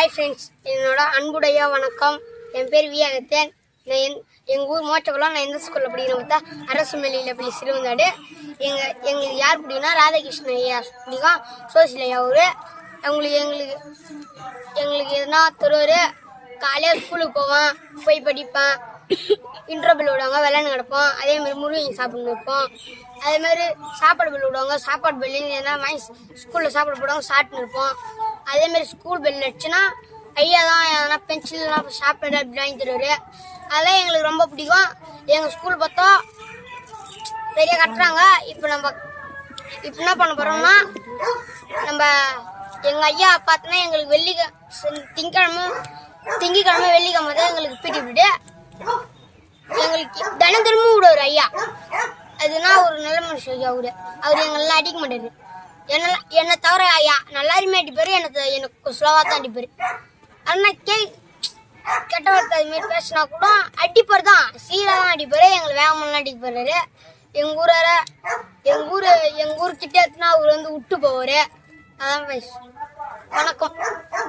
Hi friends என்னோட அன்புடைய வணக்கம். என் பேர் வி அகத்தேன். நான் என் எங்கள் ஊர் மோட்டக்குளம் நான் எந்த ஸ்கூலில் படிக்கிறேன் பார்த்தா அரசு மல்லியில் பள்ளி சிறுவந்தாடு. எங்கள் எங்களுக்கு யார் பிடிக்கும்னா ராதாகிருஷ்ணன் ஐயா பிடிக்கும். சோசியல் ஐயா அவர். அவங்களுக்கு எங்களுக்கு எங்களுக்கு எதுனா தருவார் காலையில் ஸ்கூலுக்கு போவேன் போய் படிப்பேன். இன்டர்வல் விடுவாங்க விளையாண்டு கிடப்போம். அதே மாதிரி முருகன் சாப்பிட்டு இருப்போம் அதே மாதிரி சாப்பாடு பில் விடுவாங்க. சாப்பாடு பில்லு ஏன்னா வாங்கி ஸ்கூலில் சாப்பாடு போடுவாங்க சாப்பிட்டு இருப்போம். அதே மாதிரி ஸ்கூல் பெல் அடிச்சுன்னா ஐயா தான் எதனா பென்சில்லாம் சாப்பிட்டு அப்படி வாங்கி தருவார். அதெல்லாம் எங்களுக்கு ரொம்ப பிடிக்கும். எங்கள் ஸ்கூல் பார்த்தா பெரிய கட்டுறாங்க. இப்போ நம்ம இப்போ என்ன பண்ண போகிறோம்னா நம்ம எங்கள் ஐயா பார்த்தோன்னா எங்களுக்கு வெள்ளி திங்கக்கிழமை திங்கக்கிழமை வெள்ளிக்கிழமை தான் எங்களுக்கு பிடி விடு எங்களுக்கு தினம் திரும்பவும் விடுவார் ஐயா. அதுனா ஒரு நல்ல மனுஷன் ஐயா அவரு. அவர் எங்களெல்லாம் அடிக்க மாட்டாரு. என்ன என்னை தவிர ஐயா நல்லாருமே அடிப்பாரு எனக்கு எனக்கு ஸ்லோவாக தான் அடிப்பாரு ஆனால் கே கெட்ட வார்த்தை அது மாதிரி பேசினா கூட அடிப்பார் தான். சீராக தான் அடிப்பாரு எங்களை வேகமெல்லாம் அடிக்க போறாரு. எங்கள் ஊரார எங்கள் ஊர் எங்கள் ஊர் கிட்ட எடுத்துனா அவர் வந்து விட்டு போவார். அதான் வணக்கம்.